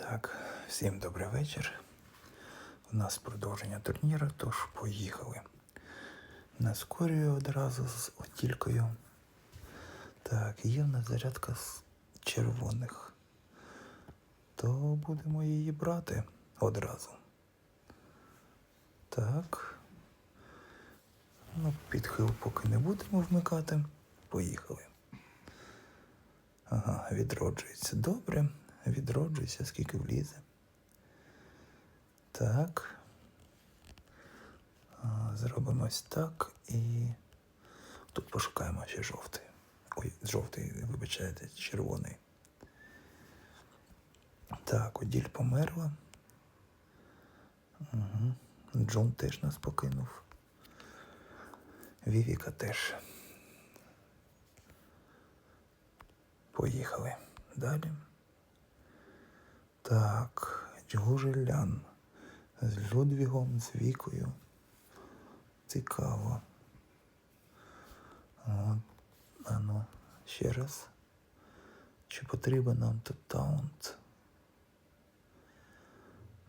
Так, всім добрий вечір. У нас продовження турніру, тож поїхали. Наскорюю одразу з отількою. Так, є в нас зарядка з червоних. То будемо її брати одразу. Так. Ну, підхил поки не будемо вмикати. Поїхали. Ага, відроджується. Добре. Відроджується, скільки влізе. Так. Зробимо ось так і тут пошукаємо ще жовтий. Ой, жовтий, вибачайте, червоний. Так, Оділь померла. Угу. Джон теж нас покинув. Вівіка теж. Поїхали далі. Так, Джгужелян. З Людвігом, з Вікою. Цікаво. От, а ну, ще раз. Чи потрібен нам тут таунт?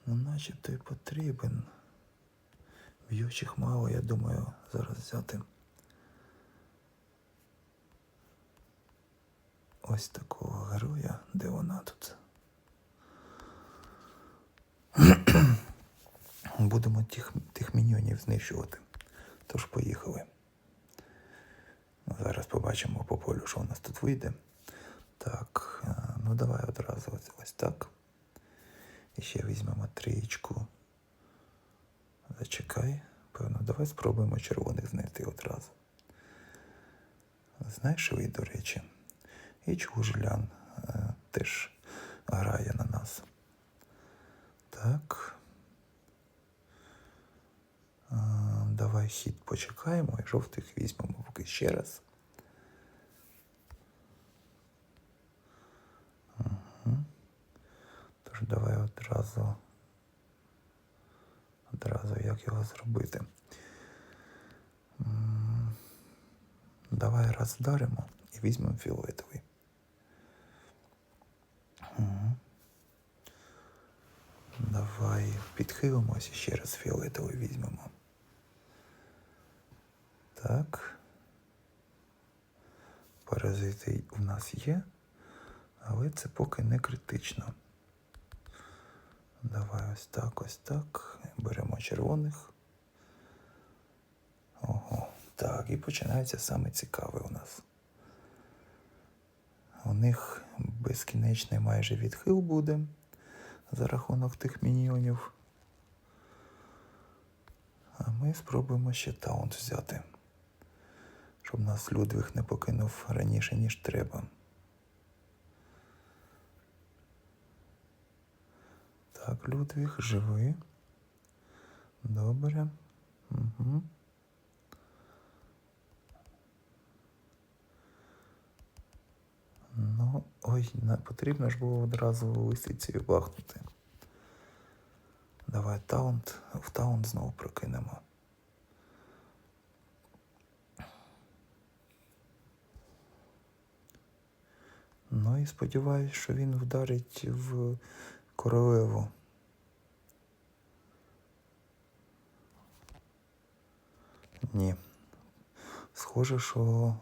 Ну, начебто й потрібен. Б'ючих мало, я думаю, зараз взяти. Ось такого героя, де вона тут. Будемо тих, тих міньйонів знищувати. Тож поїхали. Ну, Зараз побачимо по полю, що у нас тут вийде. Так, е, ну давай одразу ось, ось так. І ще візьмемо трієчку. Зачекай. Певно, давай спробуємо червоних знайти одразу. Знаєш, що до речі, і Чужлян е, теж грає на нас. Так. А, давай хід почекаємо і жовтих візьмемо поки ще раз. Угу. Тож давай одразу. Одразу як його зробити. Давай раз вдаримо і візьмемо фіолетовий. Давай підхилимось і ще раз фіолетовий візьмемо. Так. Паразити у нас є, але це поки не критично. Давай ось так, ось так. Беремо червоних. Ого. Так, і починається саме цікаве у нас. У них безкінечний майже відхил буде за рахунок тих міньйонів. А ми спробуємо ще таунт взяти, щоб нас Людвиг не покинув раніше, ніж треба. Так, Людвиг, живи. Добре. Угу. Ну, ой, не потрібно ж було одразу лисицею бахнути. Давай таунт, в таунт знову прокинемо. Ну і сподіваюсь, що він вдарить в королеву. Ні. Схоже, що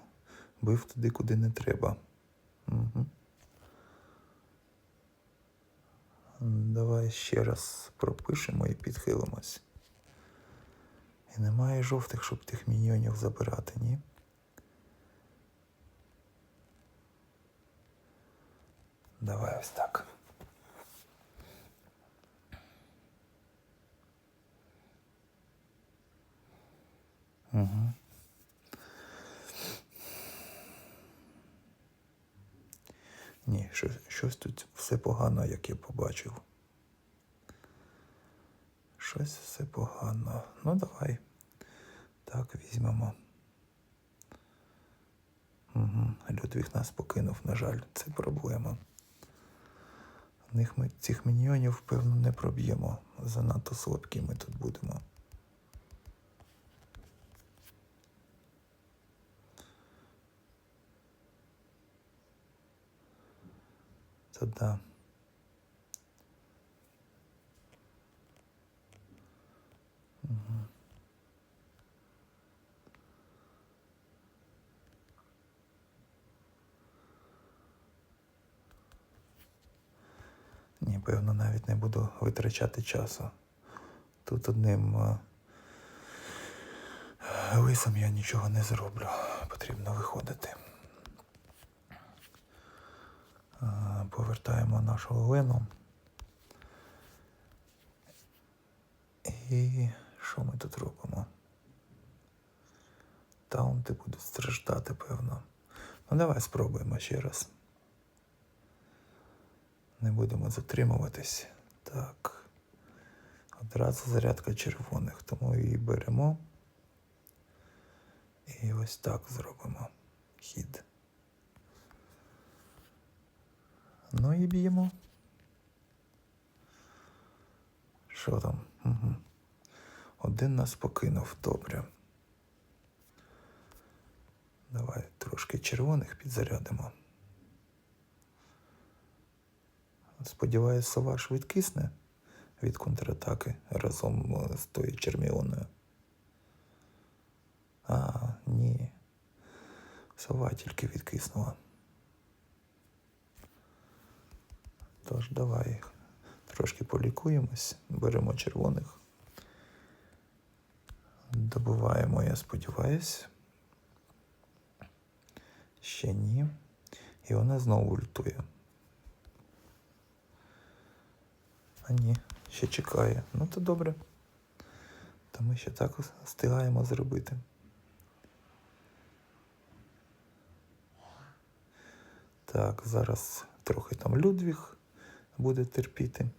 бив туди, куди не треба. Угу. Давай ще раз пропишемо і підхилимось. І немає жовтих, щоб тих міньйонів забирати, ні? Давай ось так. Угу. Ні, щось, щось тут все погано, як я побачив. Щось все погано. Ну, давай. Так, візьмемо. Угу. Людвіг нас покинув, на жаль, це проблема. Них ми цих міньйонів, певно, не проб'ємо. Занадто слабкі ми тут будемо. Та да. Певно, навіть не буду витрачати часу. Тут одним е, лисом я нічого не зроблю. Потрібно виходити. Е, Повертаємо нашу Олену. І що ми тут робимо? Таунти будуть страждати, певно. Ну давай спробуємо ще раз. Не будемо затримуватись. Так. Одразу зарядка червоних, тому її беремо. І ось так зробимо хід. Ну і б'ємо. Що там? Угу. Один нас покинув, добре. Давай трошки червоних підзарядимо. Сподіваюсь, сова швидкісне від контратаки разом е, з тою черміоною. А, ні. Сова тільки відкиснула. Тож давай трошки полікуємось, беремо червоних. Добуваємо, я сподіваюсь. Ще ні. І вона знову ультує. А ні, ще чекає. Ну то добре. То ми ще так встигаємо зробити. Так, зараз трохи там Людвіг буде терпіти.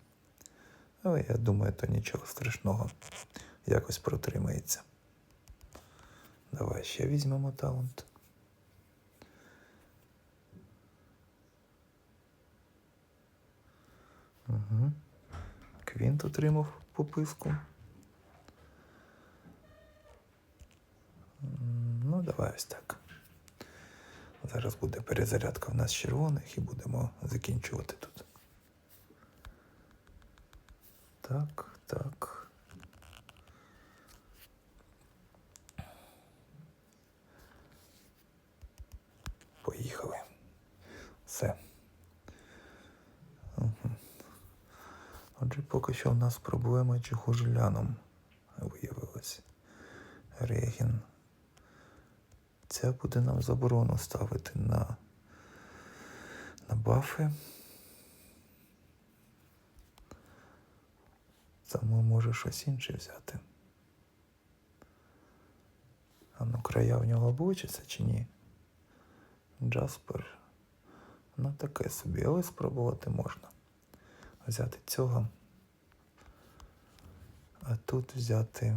Але я думаю, то нічого страшного. Якось протримається. Давай ще візьмемо таунт. Угу. Квінт отримав пописку. Ну, давай ось так. Зараз буде перезарядка в нас червоних і будемо закінчувати тут. Так, так. Поїхали. Все. Мгм. Що в нас проблема чехужляном виявилась. Регін. Це буде нам заборону ставити на, на бафи. Тому може щось інше взяти. А ну края в нього облучаться чи ні? Джаспер. Ну таке собі, але спробувати можна. Взяти цього. А тут взяти.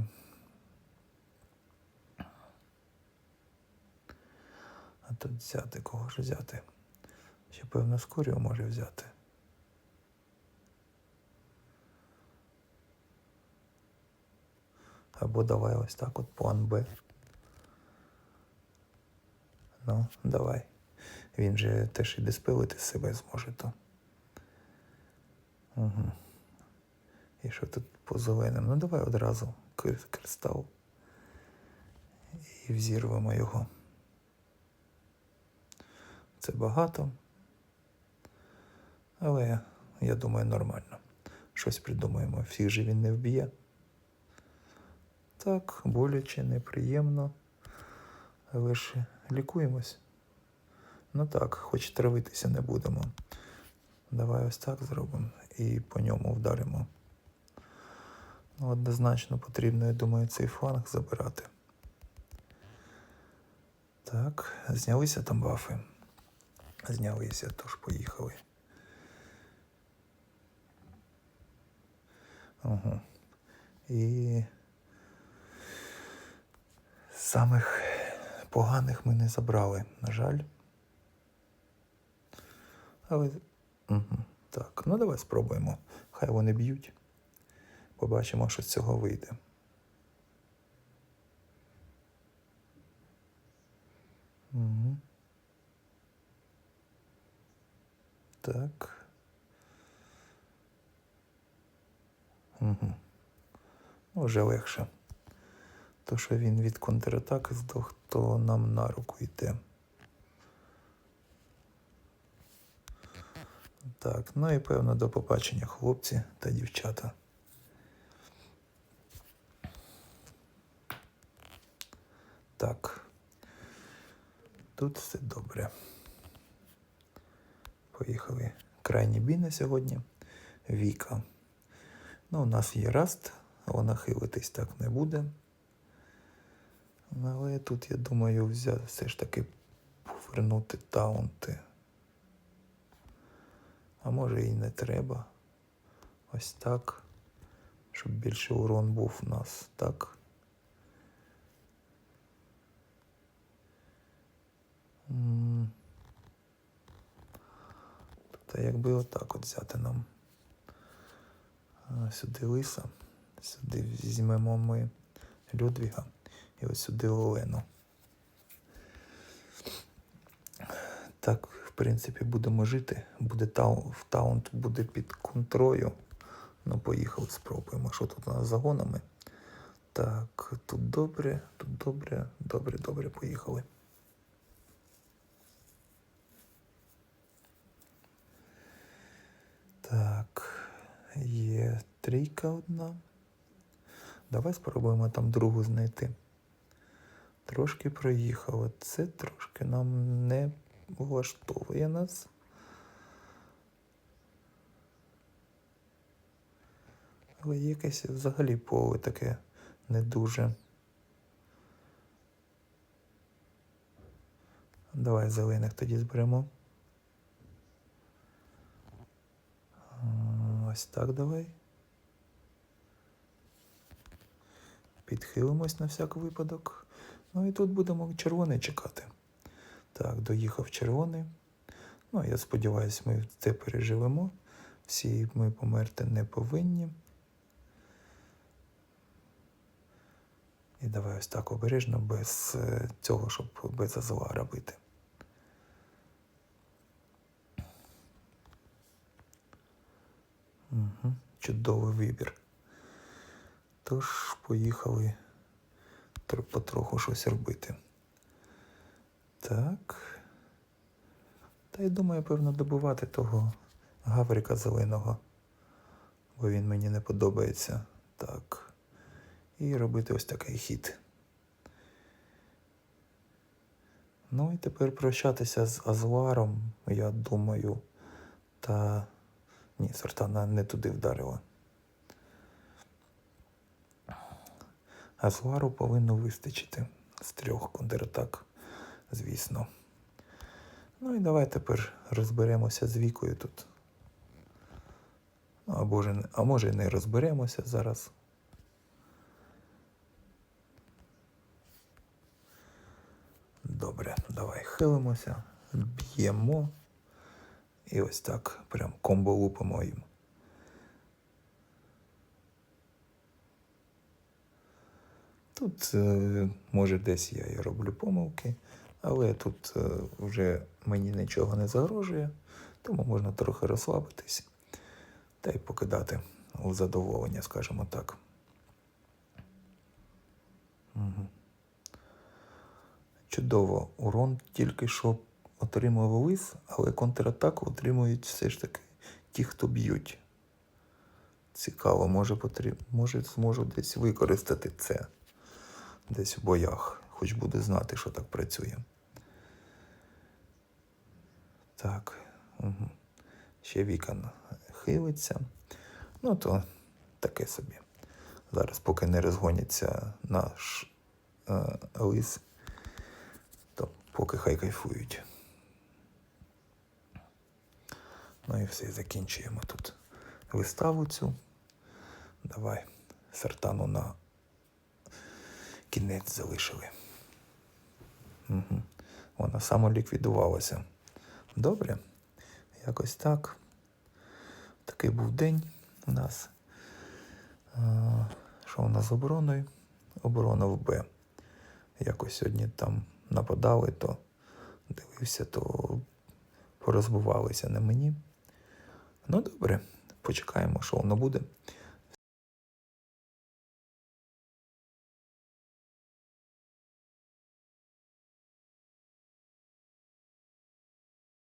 А тут взяти кого ж взяти? Ще певно скоріо може взяти. Або давай ось так от план Б. Ну, давай. Він же теж і диспелити себе зможе то. Угу. І що тут по зеленим? Ну давай одразу кристал. І взірвемо його. Це багато. Але я думаю, нормально. Щось придумаємо. Всіх же він не вб'є. Так, боляче, неприємно. Але ж лікуємось. Ну так, хоч травитися не будемо. Давай ось так зробимо і по ньому вдаримо. Ну, однозначно потрібно, я думаю, цей фланг забирати. Так, знялися там бафи. Знялися, тож поїхали. Угу. І самих поганих ми не забрали, на жаль. Але. Угу. Так, ну давай спробуємо. Хай вони б'ють. Побачимо, що з цього вийде. Угу. Так. Угу. Ну, вже легше. То, що він від контратаки здох, то нам на руку йде. Так, ну і певно до побачення, хлопці та дівчата. Так. Тут все добре. Поїхали. Крайній бій на сьогодні. Віка. Ну, у нас є раст, вона хилитись так не буде. Але тут, я думаю, взяти все ж таки повернути таунти. А може і не треба. Ось так. Щоб більше урон був у нас, так? Та якби отак от взяти нам. Сюди лиса, сюди візьмемо ми Людвіга і ось сюди Олену. Так, в принципі, будемо жити. Буде тау, в таунт буде під контролю. Ну, поїхали, спробуємо. Що тут у нас з загонами? Так, тут добре, тут добре, добре, добре, поїхали. Так, є трійка одна. Давай спробуємо там другу знайти. Трошки проїхали. Це трошки нам не влаштовує нас. Але якесь взагалі поле таке не дуже. Давай зелених тоді зберемо. Ось так давай. Підхилимось на всяк випадок. Ну і тут будемо червоний чекати. Так, доїхав червоний. Ну, я сподіваюся, ми це переживемо. Всі ми померти не повинні. І давай ось так обережно, без е, цього, щоб без зла робити. Угу. Чудовий вибір. Тож поїхали потроху щось робити. Так. Та й думаю, певно, добувати того гаврика зеленого, бо він мені не подобається. Так. І робити ось такий хід. Ну і тепер прощатися з Азваром, я думаю, та ні, сортана не туди вдарила. Азвару повинно вистачити з трьох контратак, звісно. Ну і давай тепер розберемося з вікою тут. Ну, Або ж, а може і не розберемося зараз. Добре, давай хилимося, б'ємо. І ось так прям комбо лупимо їм. Тут, е, може, десь я і роблю помилки, але тут е, вже мені нічого не загрожує, тому можна трохи розслабитись та й покидати задоволення, скажімо так. Угу. Чудово, урон тільки що отримав лис, але контратаку отримують все ж таки ті, хто б'ють. Цікаво, може, потріб... може зможу десь використати це десь в боях, хоч буду знати, що так працює. Так. Угу. Ще вікон хилиться. Ну, то таке собі. Зараз, поки не розгоняться наш е, лис, то поки хай кайфують. Ну і все, закінчуємо тут виставу цю. Давай сартану на кінець залишили. Угу. Вона самоліквідувалася. Добре. Якось так. Такий був день у нас. Що у нас з обороною? Оборона в Б. Якось сьогодні там нападали, то дивився, то порозбивалися на мені. Ну добре, почекаємо, що воно буде.